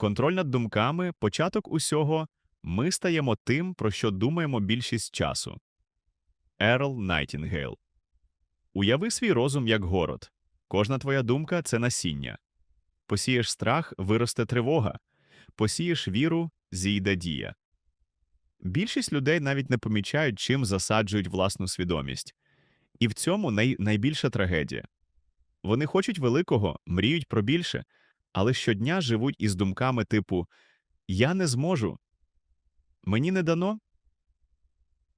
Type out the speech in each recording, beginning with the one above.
Контроль над думками початок усього ми стаємо тим, про що думаємо більшість часу. Ерл Найтінгейл. Уяви свій розум як город. Кожна твоя думка це насіння. Посієш страх, виросте тривога. Посієш віру, зійде дія. Більшість людей навіть не помічають, чим засаджують власну свідомість. І в цьому най... найбільша трагедія. Вони хочуть великого, мріють про більше, але щодня живуть із думками типу Я не зможу. Мені не дано.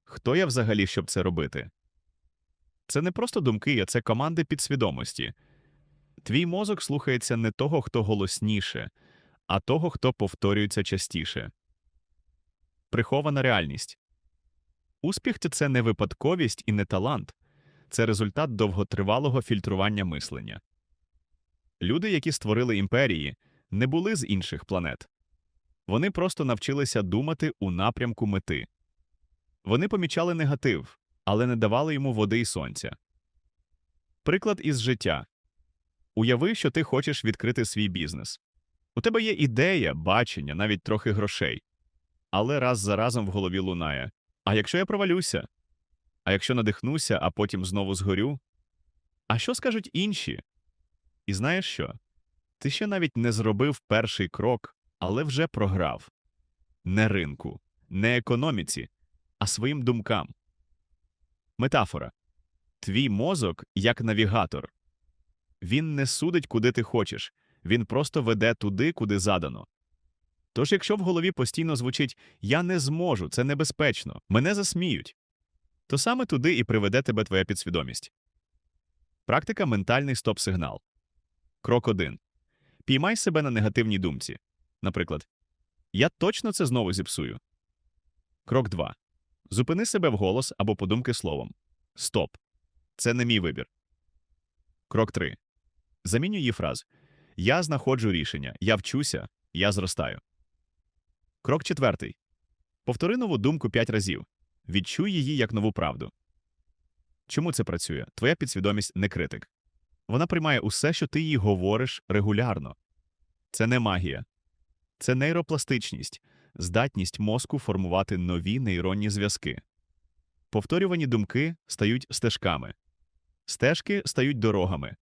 Хто я взагалі, щоб це робити? Це не просто думки, а це команди підсвідомості. Твій мозок слухається не того, хто голосніше, а того, хто повторюється частіше. Прихована реальність. Успіх це не випадковість і не талант, це результат довготривалого фільтрування мислення. Люди, які створили імперії, не були з інших планет. Вони просто навчилися думати у напрямку мети. Вони помічали негатив, але не давали йому води і сонця. Приклад із життя. Уяви, що ти хочеш відкрити свій бізнес. У тебе є ідея, бачення, навіть трохи грошей. Але раз за разом в голові лунає: А якщо я провалюся? А якщо надихнуся, а потім знову згорю? А що скажуть інші? І знаєш що? Ти ще навіть не зробив перший крок, але вже програв. Не ринку, не економіці, а своїм думкам. Метафора. Твій мозок як навігатор. Він не судить, куди ти хочеш, він просто веде туди, куди задано. Тож, якщо в голові постійно звучить Я не зможу, це небезпечно, мене засміють, то саме туди і приведе тебе твоя підсвідомість. Практика ментальний стоп-сигнал. Крок 1. Піймай себе на негативній думці. Наприклад, Я точно це знову зіпсую. Крок 2. Зупини себе вголос або подумки словом. Стоп. Це не мій вибір. Крок 3. Замінюй її фраз. Я знаходжу рішення. Я вчуся. Я зростаю. Крок 4. Повтори нову думку 5 разів. Відчуй її як нову правду. Чому це працює? Твоя підсвідомість не критик. Вона приймає усе, що ти їй говориш регулярно. Це не магія, це нейропластичність, здатність мозку формувати нові нейронні зв'язки. Повторювані думки стають стежками, стежки стають дорогами,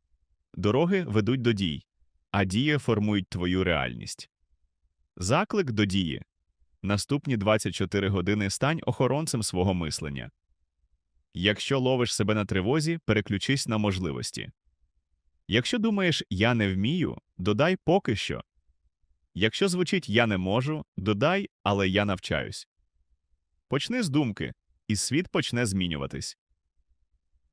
дороги ведуть до дій, а дії формують твою реальність. Заклик до дії. Наступні 24 години стань охоронцем свого мислення. Якщо ловиш себе на тривозі, переключись на можливості. Якщо думаєш я не вмію, додай поки що. Якщо звучить я не можу, додай, але я навчаюсь. Почни з думки, і світ почне змінюватись.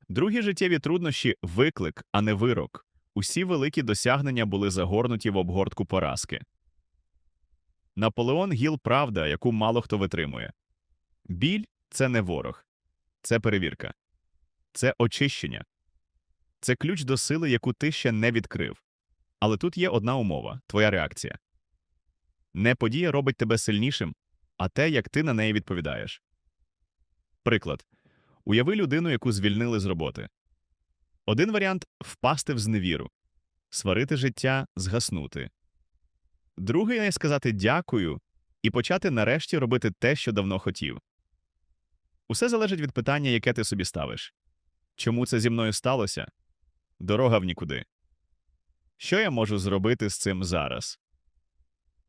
Другі життєві труднощі виклик, а не вирок. Усі великі досягнення були загорнуті в обгортку поразки. Наполеон Гіл правда, яку мало хто витримує. Біль це не ворог, це перевірка, це очищення, це ключ до сили, яку ти ще не відкрив. Але тут є одна умова твоя реакція. Не подія робить тебе сильнішим, а те, як ти на неї відповідаєш. Приклад уяви людину, яку звільнили з роботи. Один варіант впасти в зневіру, сварити життя, згаснути. Другий сказати дякую і почати нарешті робити те, що давно хотів. Усе залежить від питання, яке ти собі ставиш. Чому це зі мною сталося? Дорога в нікуди. Що я можу зробити з цим зараз?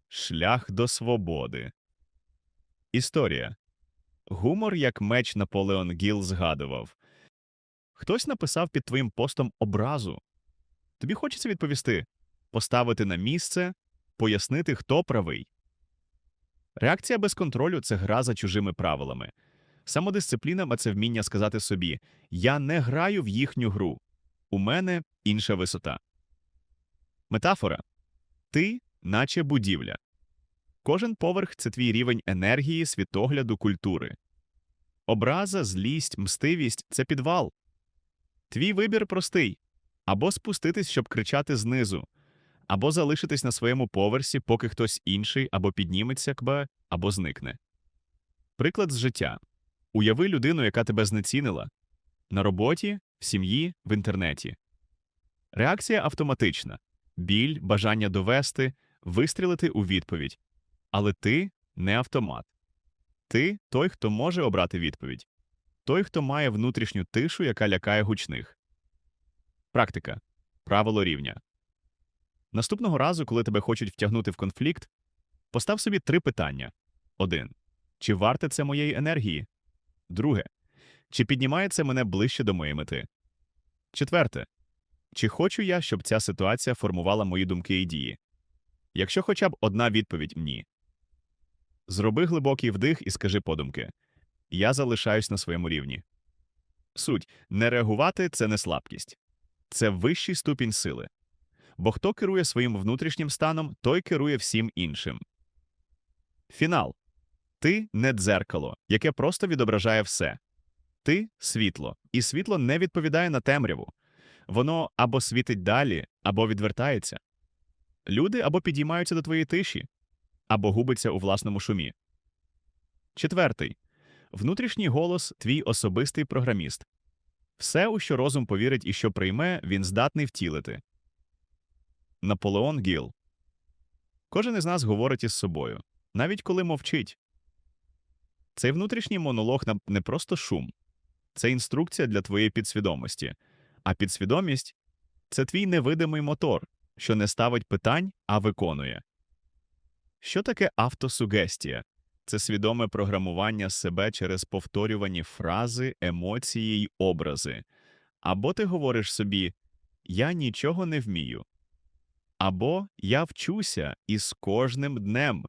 Шлях до свободи. Історія. Гумор як меч Наполеон Гіл згадував. Хтось написав під твоїм постом образу. Тобі хочеться відповісти поставити на місце, пояснити, хто правий. Реакція без контролю це гра за чужими правилами. Самодисципліна це вміння сказати собі Я не граю в їхню гру. У мене інша висота. Метафора Ти, наче будівля. Кожен поверх це твій рівень енергії, світогляду, культури. Образа, злість, мстивість це підвал. Твій вибір простий або спуститись, щоб кричати знизу, або залишитись на своєму поверсі, поки хтось інший або підніметься кбе, або зникне. Приклад з життя уяви людину, яка тебе знецінила на роботі, в сім'ї, в інтернеті. Реакція автоматична біль, бажання довести, вистрілити у відповідь. Але ти не автомат. Ти той, хто може обрати відповідь. Той, хто має внутрішню тишу, яка лякає гучних. Практика. Правило рівня. Наступного разу, коли тебе хочуть втягнути в конфлікт, постав собі три питання. Один. Чи варте це моєї енергії? Друге. Чи піднімає це мене ближче до моєї мети? Четверте. Чи хочу я, щоб ця ситуація формувала мої думки і дії? Якщо хоча б одна відповідь ні. Зроби глибокий вдих і скажи подумки Я залишаюсь на своєму рівні. Суть не реагувати це не слабкість, це вищий ступінь сили. Бо хто керує своїм внутрішнім станом, той керує всім іншим. Фінал. Ти не дзеркало, яке просто відображає все. Ти світло, і світло не відповідає на темряву. Воно або світить далі, або відвертається. Люди або підіймаються до твоєї тиші, або губиться у власному шумі. Четвертий. Внутрішній голос твій особистий програміст. Все, у що розум повірить і що прийме, він здатний втілити. Наполеон Гіл. Кожен із нас говорить із собою, навіть коли мовчить. Цей внутрішній монолог не просто шум, це інструкція для твоєї підсвідомості. А підсвідомість це твій невидимий мотор, що не ставить питань, а виконує. Що таке автосугестія? Це свідоме програмування себе через повторювані фрази, емоції й образи. Або ти говориш собі Я нічого не вмію. Або Я вчуся і з кожним днем.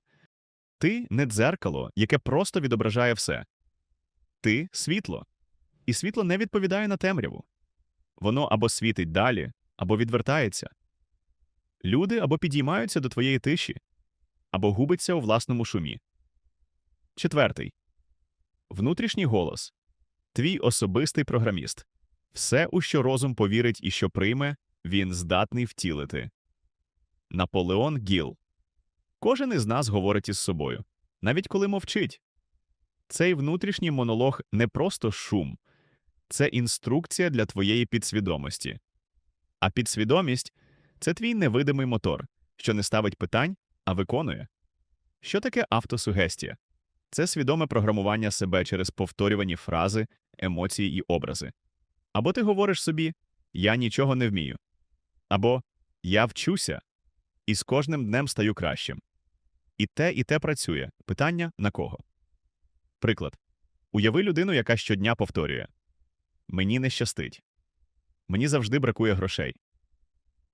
Ти не дзеркало, яке просто відображає все. Ти світло. І світло не відповідає на темряву. Воно або світить далі, або відвертається. Люди або підіймаються до твоєї тиші, або губиться у власному шумі. Четвертий внутрішній голос твій особистий програміст. Все, у що розум повірить і що прийме, він здатний втілити. Наполеон Гіл. Кожен із нас говорить із собою, навіть коли мовчить. Цей внутрішній монолог не просто шум, це інструкція для твоєї підсвідомості. А підсвідомість це твій невидимий мотор, що не ставить питань, а виконує. Що таке автосугестія? Це свідоме програмування себе через повторювані фрази, емоції і образи. Або ти говориш собі Я нічого не вмію, або Я вчуся і з кожним днем стаю кращим. І те, і те працює. Питання на кого? Приклад. Уяви людину, яка щодня повторює Мені не щастить. Мені завжди бракує грошей.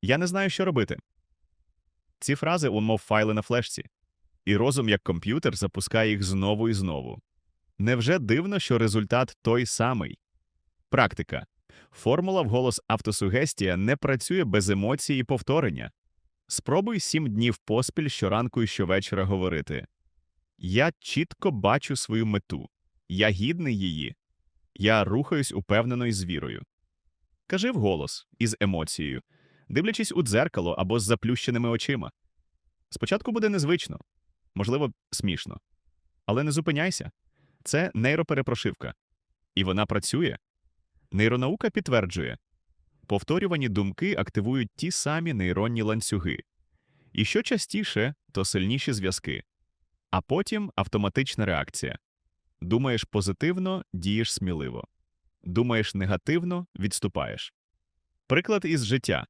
Я не знаю, що робити. Ці фрази, умов файли на флешці, і розум як комп'ютер запускає їх знову і знову. Невже дивно, що результат той самий? Практика. Формула вголос автосугестія не працює без емоцій і повторення. Спробуй сім днів поспіль щоранку і щовечора говорити Я чітко бачу свою мету, я гідний її, я рухаюсь упевнено і з вірою. Кажи вголос із емоцією, дивлячись у дзеркало або з заплющеними очима. Спочатку буде незвично, можливо, смішно. Але не зупиняйся це нейроперепрошивка. І вона працює. Нейронаука підтверджує повторювані думки активують ті самі нейронні ланцюги. І що частіше, то сильніші зв'язки, а потім автоматична реакція. Думаєш позитивно, дієш сміливо. Думаєш негативно, відступаєш. Приклад із життя.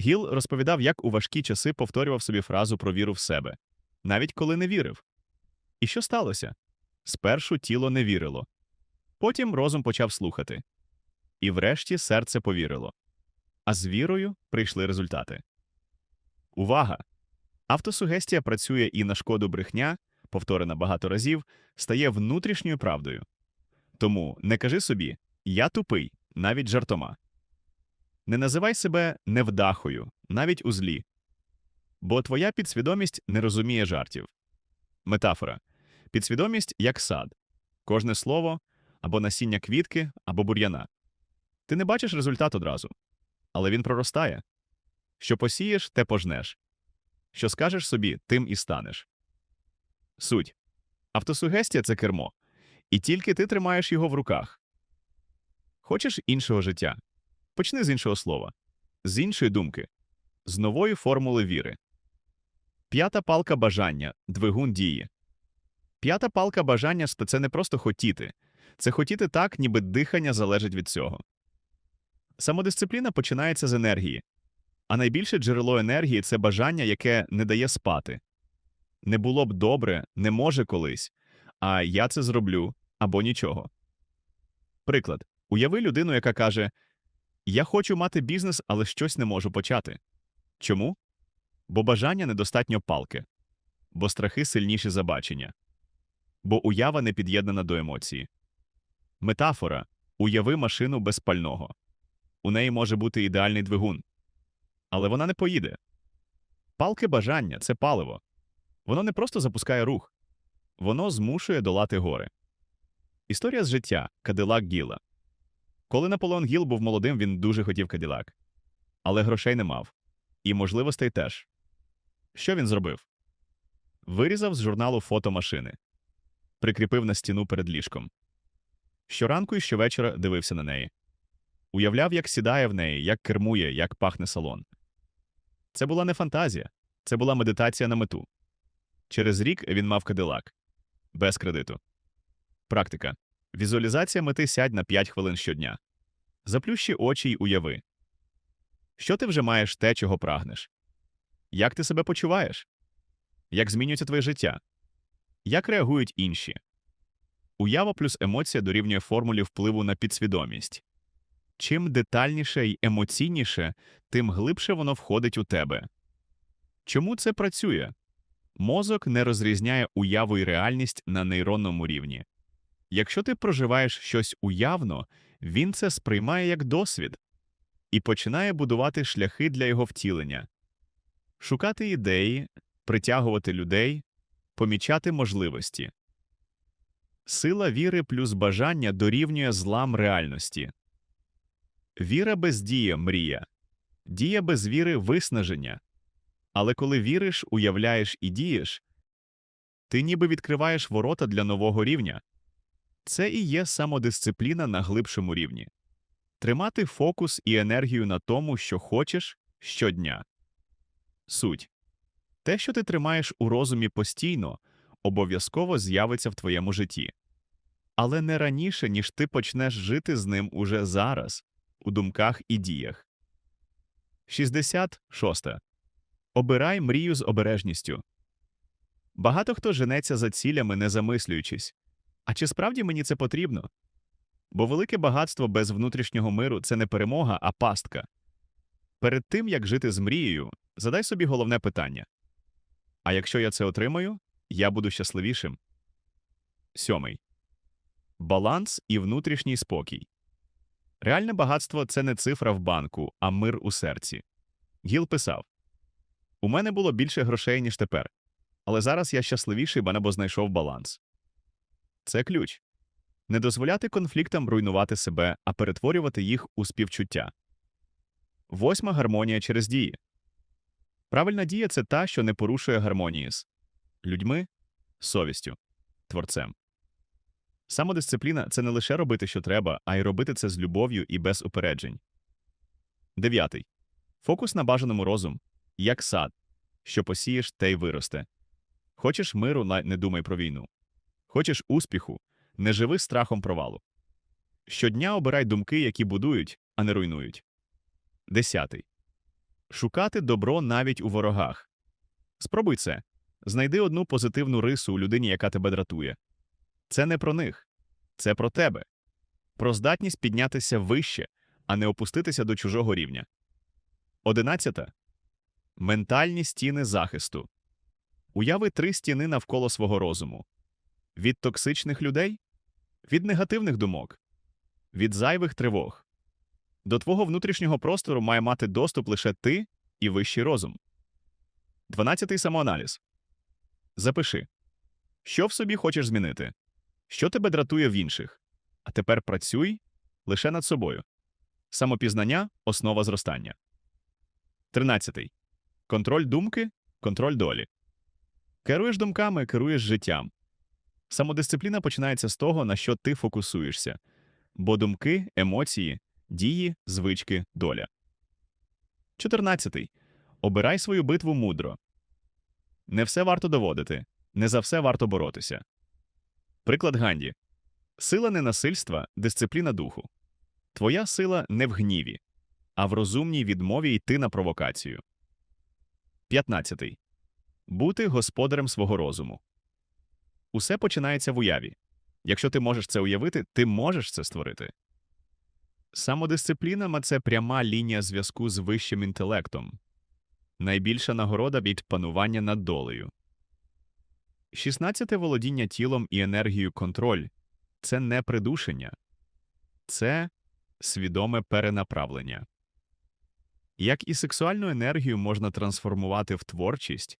Гіл розповідав, як у важкі часи повторював собі фразу про віру в себе, навіть коли не вірив. І що сталося? Спершу тіло не вірило. Потім розум почав слухати. І врешті серце повірило. А з вірою прийшли результати. Увага! Автосугестія працює і на шкоду брехня, повторена багато разів, стає внутрішньою правдою. Тому не кажи собі я тупий, навіть жартома. Не називай себе невдахою, навіть у злі. Бо твоя підсвідомість не розуміє жартів. Метафора підсвідомість як сад, кожне слово або насіння квітки, або бур'яна. Ти не бачиш результат одразу, але він проростає. Що посієш, те пожнеш. Що скажеш собі, тим і станеш. Суть автосугестія це кермо, і тільки ти тримаєш його в руках. Хочеш іншого життя? Почни з іншого слова, з іншої думки, з нової формули віри. П'ята палка бажання двигун дії. П'ята палка бажання – це не просто хотіти. Це хотіти так, ніби дихання залежить від цього. Самодисципліна починається з енергії. А найбільше джерело енергії це бажання, яке не дає спати. Не було б добре, не може колись, а я це зроблю або нічого. Приклад. Уяви людину, яка каже: Я хочу мати бізнес, але щось не можу почати. Чому? Бо бажання недостатньо палки, бо страхи сильніші за бачення, бо уява не під'єднана до емоції. Метафора уяви машину без пального. У неї може бути ідеальний двигун, але вона не поїде. Палки бажання це паливо. Воно не просто запускає рух, воно змушує долати гори. Історія з життя Кадилак Гіла. Коли Наполеон Гіл був молодим, він дуже хотів Каділак. Але грошей не мав. І можливостей теж. Що він зробив? Вирізав з журналу фото машини, прикріпив на стіну перед ліжком. Щоранку і щовечора дивився на неї. Уявляв, як сідає в неї, як кермує, як пахне салон. Це була не фантазія, це була медитація на мету. Через рік він мав кадилак без кредиту. Практика. Візуалізація мети сядь на 5 хвилин щодня. Заплющи очі й уяви. Що ти вже маєш те, чого прагнеш? Як ти себе почуваєш? Як змінюється твоє життя? Як реагують інші? Уява плюс емоція дорівнює формулі впливу на підсвідомість. Чим детальніше й емоційніше, тим глибше воно входить у тебе. Чому це працює? Мозок не розрізняє уяву й реальність на нейронному рівні. Якщо ти проживаєш щось уявно, він це сприймає як досвід і починає будувати шляхи для його втілення, шукати ідеї, притягувати людей, помічати можливості. Сила віри плюс бажання дорівнює злам реальності. Віра без дія мрія, дія без віри виснаження. Але коли віриш, уявляєш і дієш, ти ніби відкриваєш ворота для нового рівня. Це і є самодисципліна на глибшому рівні тримати фокус і енергію на тому, що хочеш щодня. Суть те, що ти тримаєш у розумі постійно, обов'язково з'явиться в твоєму житті. Але не раніше, ніж ти почнеш жити з ним уже зараз, у думках і діях. 66. Обирай мрію з обережністю. Багато хто женеться за цілями, не замислюючись. А чи справді мені це потрібно? Бо велике багатство без внутрішнього миру це не перемога, а пастка. Перед тим, як жити з мрією, задай собі головне питання А якщо я це отримаю, я буду щасливішим. Сьомий баланс і внутрішній спокій. Реальне багатство це не цифра в банку, а мир у серці. Гіл писав У мене було більше грошей, ніж тепер. Але зараз я щасливіший, бо знайшов баланс. Це ключ не дозволяти конфліктам руйнувати себе, а перетворювати їх у співчуття. Восьма гармонія через дії. Правильна дія це та, що не порушує гармонії з людьми, совістю, творцем. Самодисципліна це не лише робити, що треба, а й робити це з любов'ю і без упереджень. Дев'ятий. Фокус на бажаному розум як сад, що посієш, те й виросте. Хочеш миру, не думай про війну. Хочеш успіху, не живи страхом провалу. Щодня обирай думки, які будують, а не руйнують. Десятий. Шукати добро навіть у ворогах. Спробуй це. Знайди одну позитивну рису у людині, яка тебе дратує. Це не про них, це про тебе, про здатність піднятися вище, а не опуститися до чужого рівня. Одинадцята. Ментальні стіни захисту. Уяви три стіни навколо свого розуму від токсичних людей від негативних думок, від зайвих тривог. До твого внутрішнього простору має мати доступ лише ти і вищий розум. Дванадцятий самоаналіз. Запиши, що в собі хочеш змінити, що тебе дратує в інших. А тепер працюй лише над собою. Самопізнання основа зростання. Тринадцятий. Контроль думки, контроль долі. Керуєш думками, керуєш життям. Самодисципліна починається з того, на що ти фокусуєшся, бо думки, емоції, дії, звички, доля. 14. Обирай свою битву мудро. Не все варто доводити, не за все варто боротися. Приклад Ганді. Сила ненасильства – дисципліна духу. Твоя сила не в гніві, а в розумній відмові йти на провокацію. 15. Бути господарем свого розуму. Усе починається в уяві. Якщо ти можеш це уявити, ти можеш це створити. Самодисципліна – це пряма лінія зв'язку з вищим інтелектом. Найбільша нагорода від панування над долею. 16. володіння тілом і енергією контроль – це не придушення. Це свідоме перенаправлення. Як і сексуальну енергію можна трансформувати в творчість,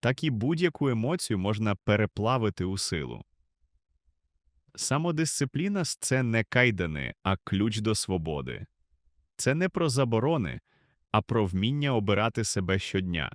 так і будь-яку емоцію можна переплавити у силу. Самодисципліна – це не кайдани, а ключ до свободи. Це не про заборони, а про вміння обирати себе щодня.